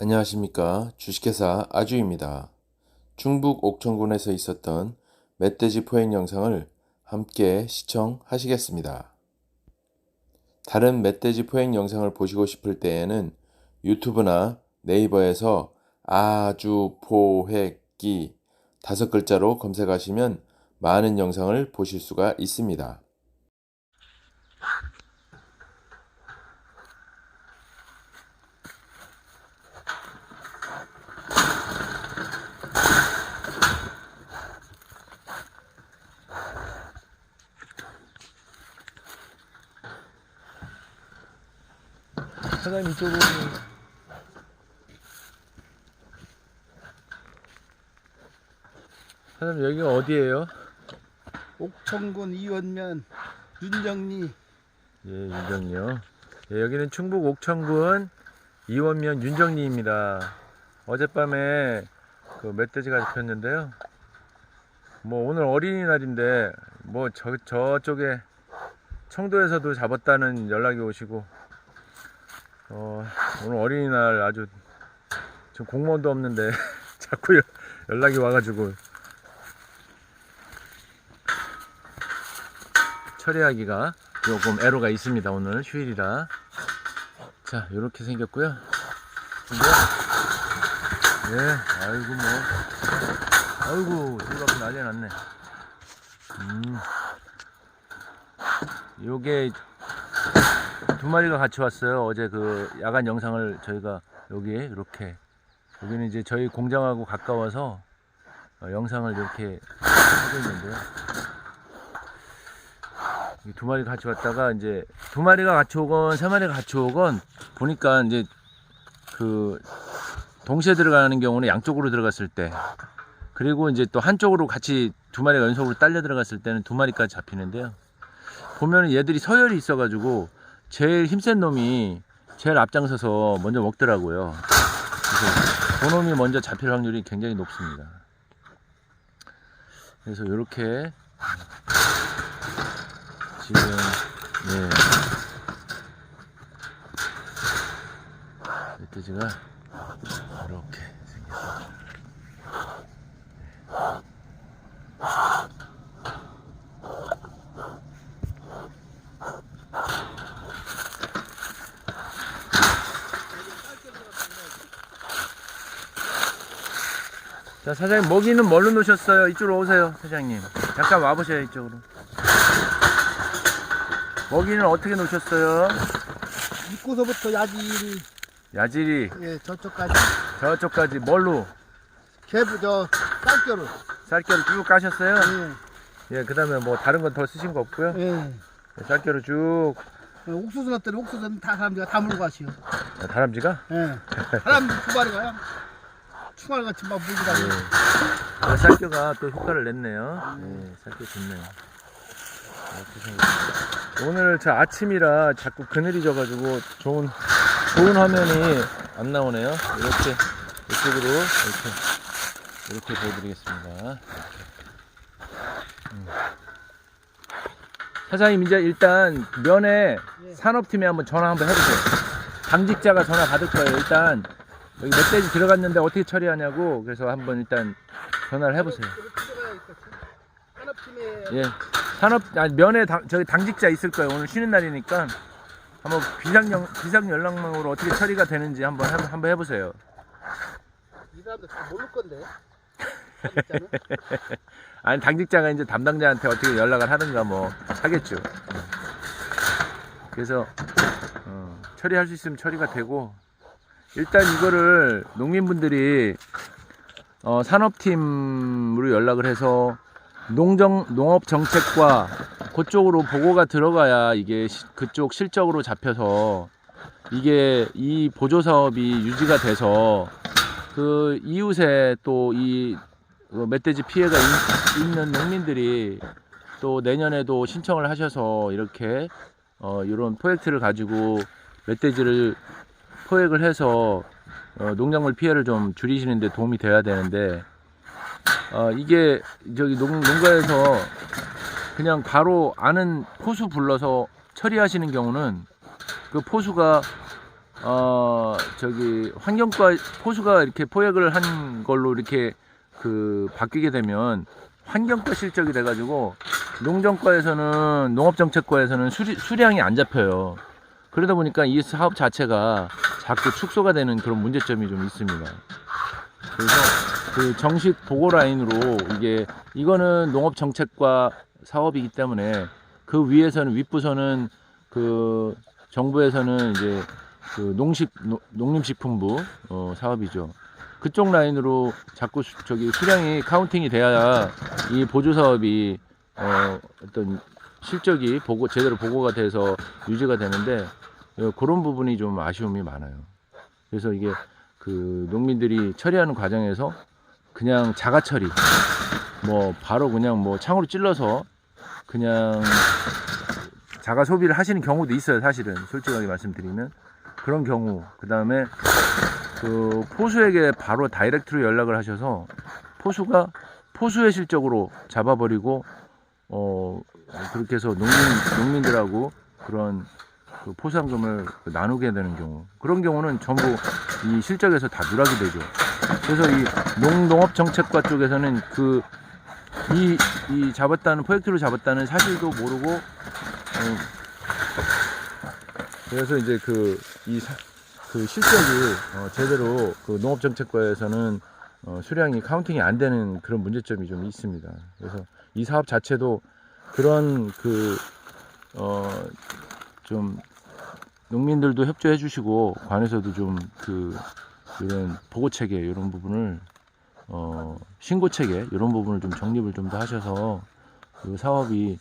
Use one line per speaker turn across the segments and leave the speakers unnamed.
안녕하십니까 주식회사 아주입니다. 충북 옥천군에서 있었던 멧돼지 포획 영상을 함께 시청하시겠습니다. 다른 멧돼지 포획 영상을 보시고 싶을 때에는 유튜브나 네이버에서 아주 포획기 다섯 글자로 검색하시면 많은 영상을 보실 수가 있습니다.
사장님 이쪽으로 사장님 여기가 어디예요?
옥천군 이원면 윤정리
예, 윤정리요. 예, 여기는 충북 옥천군 이원면 윤정리입니다. 어젯밤에 그 멧돼지가 잡혔는데요. 뭐 오늘 어린이날인데 뭐 저, 저쪽에 청도에서도 잡았다는 연락이 오시고 어, 오늘 어린이날 아주 지금 공무원도 없는데 자꾸 연- 연락이 와가지고 처리하기가 조금 애로가 있습니다 오늘 휴일이라. 자 이렇게 생겼고요. 근데 예 아이고 뭐. 아이고 돌아가 난리 났네. 음. 요게 두 마리가 같이 왔어요 어제 그 야간 영상을 저희가 여기 이렇게 여기는 이제 저희 공장하고 가까워서 어, 영상을 이렇게 하고 있는데요 이두 마리 같이 왔다가 이제 두 마리가 같이 오건 세 마리가 같이 오건 보니까 이제 그 동시에 들어가는 경우는 양쪽으로 들어갔을 때 그리고 이제 또 한쪽으로 같이 두 마리가 연속으로 딸려 들어갔을 때는 두 마리까지 잡히는데요. 보면은 얘들이 서열이 있어가지고 제일 힘센 놈이 제일 앞장서서 먼저 먹더라고요. 그래서 그놈이 먼저 잡힐 확률이 굉장히 높습니다. 그래서 이렇게 지금 예 이렇게 자 사장님 먹이는 뭘로 놓으셨어요? 이쪽으로 오세요 사장님 잠깐 와보세요 이쪽으로 먹이는 어떻게 놓으셨어요?
입구서부터 야지리
야질이
예, 저쪽까지
저쪽까지 뭘로?
개부 저 쌀겨루
쌀겨루 쭉 까셨어요?
예,
예, 그 다음에 뭐 다른 건 더 쓰신 거 없고요.
예.
네, 쌀겨루 쭉.
예, 옥수수 넣었더니 옥수수는 다 사람들이 다 물고 가시오
아, 다람쥐가?
예. 사람 두 마리가요 충알같이 막 물고 다니고
예. 아, 쌀겨가 또 효과를 냈네요. 예, 쌀겨 좋네요. 이렇게 생겼습니다. 오늘 저 아침이라 자꾸 그늘이 져가지고 좋은, 좋은 화면이 안 나오네요. 이렇게, 이쪽으로, 이렇게, 이렇게 보여드리겠습니다. 음. 사장님, 이제 일단 면에
예.
산업팀에 한번 전화 한번 해보세요. 당직자가 전화 받을 거예요. 일단 여기 멧돼지 들어갔는데 어떻게 처리하냐고 그래서 한번 일단 전화를 해보세요.
산업팀에
예, 산업 아니, 면에 당, 저기 당직자 있을 거예요. 오늘 쉬는 날이니까 한번 비상 연 비상 연락망으로 어떻게 처리가 되는지 한번 해, 한번 해보세요.
이 사람들 다 모를 건데 진짜는?
아니 당직자가 이제 담당자한테 어떻게 연락을 하든가 뭐 하겠죠. 그래서 어, 처리할 수 있으면 처리가 되고 일단 이거를 농민분들이 어, 산업팀으로 연락을 해서 농정 농업 정책과 그쪽으로 보고가 들어가야 이게 시- 그쪽 실적으로 잡혀서 이게 이 보조 사업이 유지가 돼서 그 이웃에 또이 어, 멧돼지 피해가 있, 있는 농민들이 또 내년에도 신청을 하셔서 이렇게 어, 이런 프로젝트를 가지고 멧돼지를 포획을 해서 어, 농작물 피해를 좀 줄이시는 데 도움이 돼야 되는데 어, 이게 저기 농, 농가에서 그냥 바로 아는 포수 불러서 처리하시는 경우는 그 포수가 어 저기 환경과 포수가 이렇게 포획을 한 걸로 이렇게 그 바뀌게 되면 환경과 실적이 돼가지고 농정과에서는 농업정책과에서는 수리, 수량이 안 잡혀요. 그러다 보니까 이 사업 자체가 자꾸 축소가 되는 그런 문제점이 좀 있습니다. 그래서 그 정식 보고 라인으로 이게 이거는 농업 정책과 사업이기 때문에 그 위에서는 윗부서는 그 정부에서는 이제 그 농식 노- 농림식품부 어, 사업이죠. 그쪽 라인으로 자꾸 수, 저기 수량이 카운팅이 돼야 이 보조 사업이 어, 어떤 실적이 보고 제대로 보고가 돼서 유지가 되는데 어, 그런 부분이 좀 아쉬움이 많아요. 그래서 이게 그 농민들이 처리하는 과정에서 그냥 자가 처리 뭐 바로 그냥 뭐 창으로 찔러서 그냥 자가 소비를 하시는 경우도 있어요 사실은. 솔직하게 말씀드리면. 그런 경우. 그 다음에 그 포수에게 바로 다이렉트로 연락을 하셔서 포수가 포수의 실적으로 잡아버리고 어 그렇게 해서 농민 농민들하고 그런 그 포상금을 나누게 되는 경우 그런 경우는 전부 이 실적에서 다 누락이 되죠. 그래서 이 농농업 정책과 쪽에서는 그 이, 이 잡았다는 프로젝트로 잡았다는 사실도 모르고 어, 그래서 이제 그이 그 실적이 어, 제대로 그 농업정책과에서는 어, 수량이 카운팅이 안 되는 그런 문제점이 좀 있습니다. 그래서 이 사업 자체도 그런 그 어, 좀 농민들도 협조해 주시고 관에서도 좀 그 이런 보고 체계 이런 부분을 어, 신고 체계 이런 부분을 좀 정립을 좀 더 하셔서 그 사업이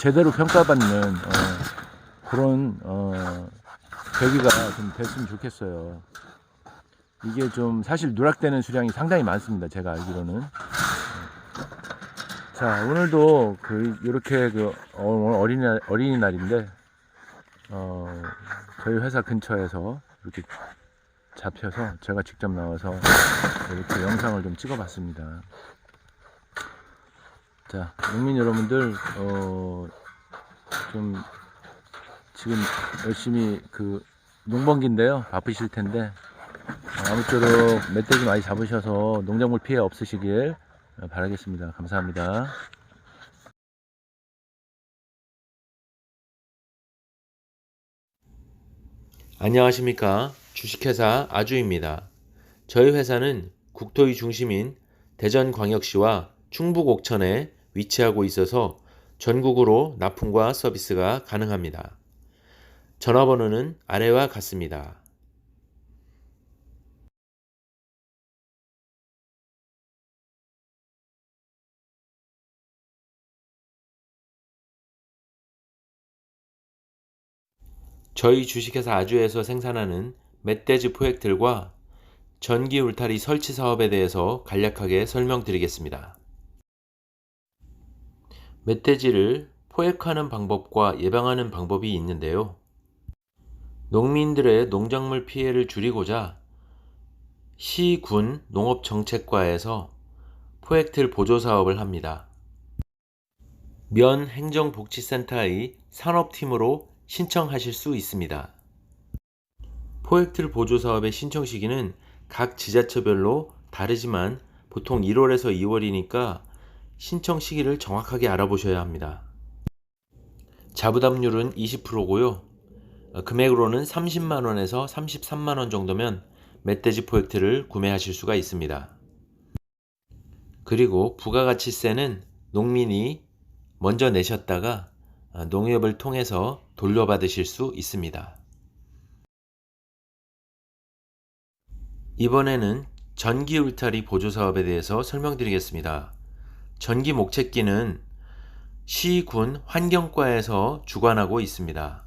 제대로 평가받는 어, 그런 어, 계기가 좀 됐으면 좋겠어요. 이게 좀 사실 누락되는 수량이 상당히 많습니다. 제가 알기로는. 자 오늘도 그 이렇게 그 어, 오늘 어린이 어린이날인데 어, 저희 회사 근처에서 이렇게 잡혀서 제가 직접 나와서 이렇게 영상을 좀 찍어봤습니다. 자, 농민 여러분들, 어, 좀, 지금 열심히 그, 농번기인데요. 바쁘실 텐데, 어, 아무쪼록 멧돼지 많이 잡으셔서 농작물 피해 없으시길 바라겠습니다. 감사합니다.
안녕하십니까. 주식회사 아주입니다. 저희 회사는 국토의 중심인 대전광역시와 충북 옥천에 위치하고 있어서 전국으로 납품과 서비스가 가능합니다. 전화번호는 아래와 같습니다. 저희 주식회사 아주에서 생산하는 멧돼지 포획틀과 전기 울타리 설치 사업에 대해서 간략하게 설명드리겠습니다. 멧돼지를 포획하는 방법과 예방하는 방법이 있는데요. 농민들의 농작물 피해를 줄이고자 시, 군 농업정책과에서 포획틀 보조 사업을 합니다. 면 행정복지센터의 산업팀으로 신청하실 수 있습니다. 포획틀 보조 사업의 신청 시기는 각 지자체별로 다르지만 보통 1월에서 2월이니까 신청 시기를 정확하게 알아보셔야 합니다. 자부담률은 20%고요. 금액으로는 30만원에서 33만원 정도면 멧돼지 포획틀을 구매하실 수가 있습니다. 그리고 부가가치세는 농민이 먼저 내셨다가 농협을 통해서 돌려받으실 수 있습니다. 이번에는 전기 울타리 보조 사업에 대해서 설명드리겠습니다. 전기 목책기는 시, 군 환경과에서 주관하고 있습니다.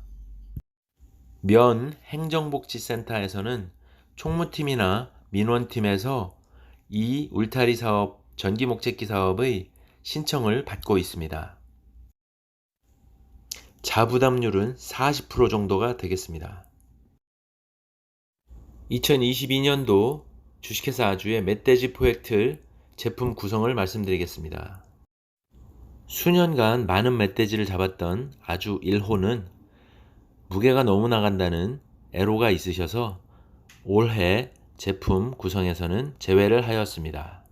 면 행정복지센터에서는 총무팀이나 민원팀에서 이 울타리 사업, 전기 목책기 사업의 신청을 받고 있습니다. 자부담률은 40% 정도가 되겠습니다. 2022년도 주식회사 아주의 멧돼지 포획틀 제품 구성을 말씀드리겠습니다. 수년간 많은 멧돼지를 잡았던 아주 1호는 무게가 너무 나간다는
애로가 있으셔서 올해 제품 구성에서는 제외를 하였습니다.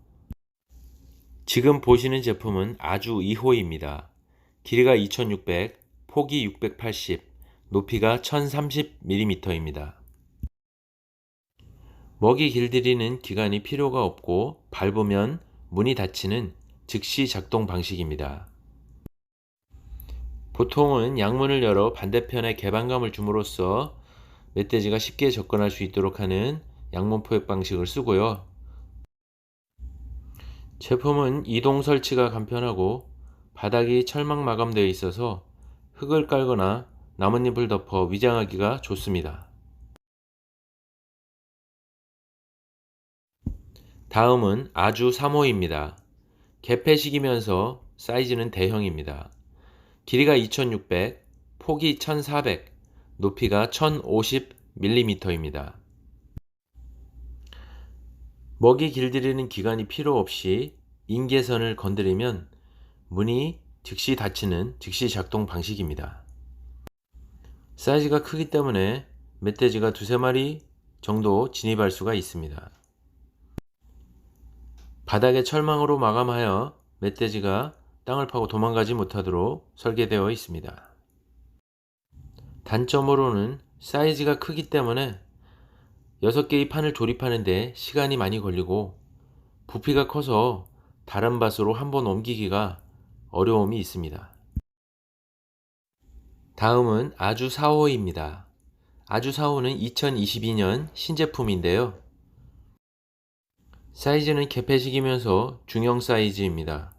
지금 보시는 제품은 아주 2호입니다. 길이가 2600, 폭이 680, 높이가 1030mm입니다. 먹이 길들이는 기간이 필요가 없고 밟으면 문이 닫히는 즉시 작동 방식입니다. 보통은 양문을 열어 반대편에 개방감을 줌으로써 멧돼지가 쉽게 접근할 수 있도록 하는 양문 포획 방식을 쓰고요. 제품은 이동 설치가 간편하고 바닥이 철망 마감되어 있어서 흙을 깔거나 나뭇잎을 덮어 위장하기가 좋습니다. 다음은 아주 3호입니다. 개폐식이면서 사이즈는 대형입니다. 길이가 2600, 폭이 1400, 높이가 1050mm입니다. 먹이 길들이는 기간이 필요 없이 인계선을 건드리면 문이 즉시 닫히는 즉시 작동 방식입니다. 사이즈가 크기 때문에 멧돼지가 두세 마리 정도 진입할 수가 있습니다. 바닥에 철망으로 마감하여 멧돼지가 땅을 파고 도망가지 못하도록 설계되어 있습니다. 단점으로는 사이즈가 크기 때문에 6개의 판을 조립하는데 시간이 많이 걸리고 부피가 커서 다른 밭으로 한 번 옮기기가 어려움이 있습니다. 다음은 아주 4호입니다. 아주 4호는 2022년 신제품인데요. 사이즈는 개폐식이면서 중형 사이즈입니다.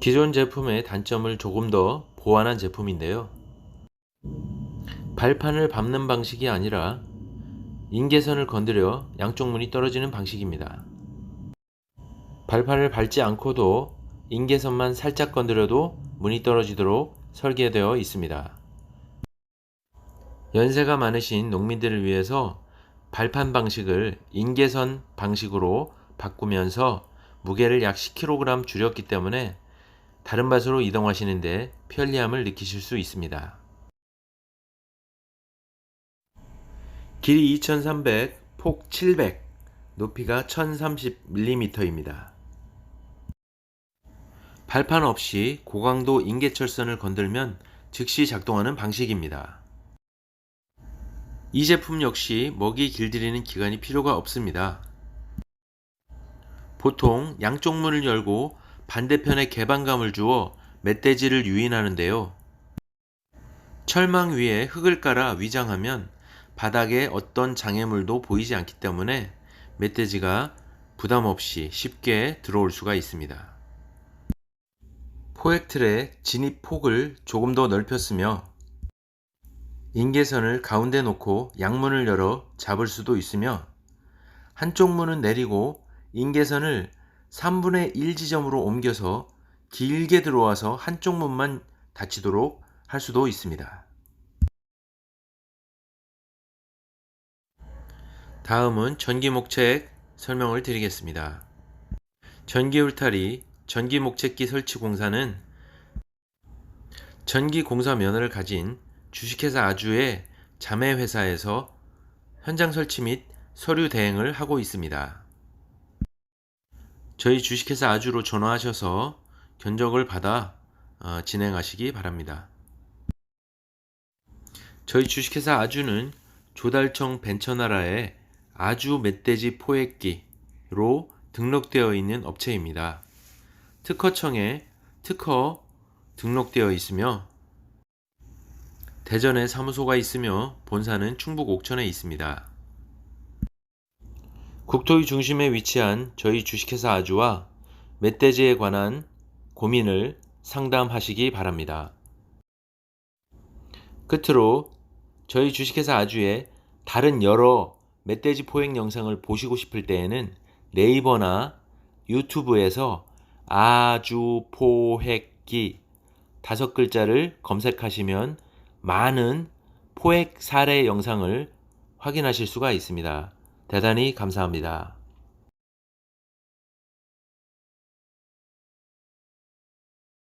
기존 제품의 단점을 조금 더 보완한 제품인데요. 발판을 밟는 방식이 아니라 인계선을 건드려 양쪽 문이 떨어지는 방식입니다. 발판을 밟지 않고도 인계선만 살짝 건드려도 문이 떨어지도록 설계되어 있습니다. 연세가 많으신 농민들을 위해서 발판 방식을 인계선 방식으로 바꾸면서 무게를 약 10kg 줄였기 때문에 다른 밭으로 이동하시는데 편리함을 느끼실 수 있습니다. 길이 2300, 폭 700, 높이가 1030mm입니다. 발판 없이 고강도 인계철선을 건들면 즉시 작동하는 방식입니다. 이 제품 역시 먹이 길들이는 기간이 필요가 없습니다. 보통 양쪽 문을 열고 반대편에 개방감을 주어 멧돼지를 유인하는데요. 철망 위에 흙을 깔아 위장하면 바닥에 어떤 장애물도 보이지 않기 때문에 멧돼지가 부담 없이 쉽게 들어올 수가 있습니다. 포획틀의 진입 폭을 조금 더 넓혔으며 인계선을 가운데 놓고 양문을 열어 잡을 수도 있으며 한쪽 문은 내리고 인계선을 3분의 1 지점으로 옮겨서 길게 들어와서 한쪽 문만 닫히도록 할 수도 있습니다. 다음은 전기 목책 설명을 드리겠습니다. 전기 울타리, 전기 목책기 설치 공사는 전기 공사 면허를 가진 주식회사 아주의 자매 회사에서 현장 설치 및 서류 대행을 하고 있습니다. 저희 주식회사 아주로 전화하셔서 견적을 받아 어, 진행하시기 바랍니다. 저희 주식회사 아주는 조달청 벤처나라의 아주 멧돼지 포획기로 등록되어 있는 업체입니다. 특허청에 특허 등록되어 있으며 대전에 사무소가 있으며 본사는 충북 옥천에 있습니다. 국토의 중심에 위치한 저희 주식회사 아주와 멧돼지에 관한 고민을 상담하시기 바랍니다. 끝으로 저희 주식회사 아주의 다른 여러 멧돼지 포획 영상을 보시고 싶을 때에는 네이버나 유튜브에서 아주 포획기 다섯 글자를 검색하시면 많은 포획 사례 영상을 확인하실 수가 있습니다. 대단히 감사합니다.